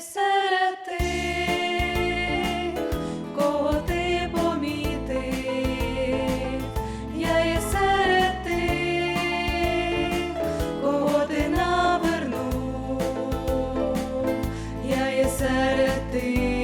серед тих, кого ти помітив, я є серед тих, кого ти навернув, я є серед тих.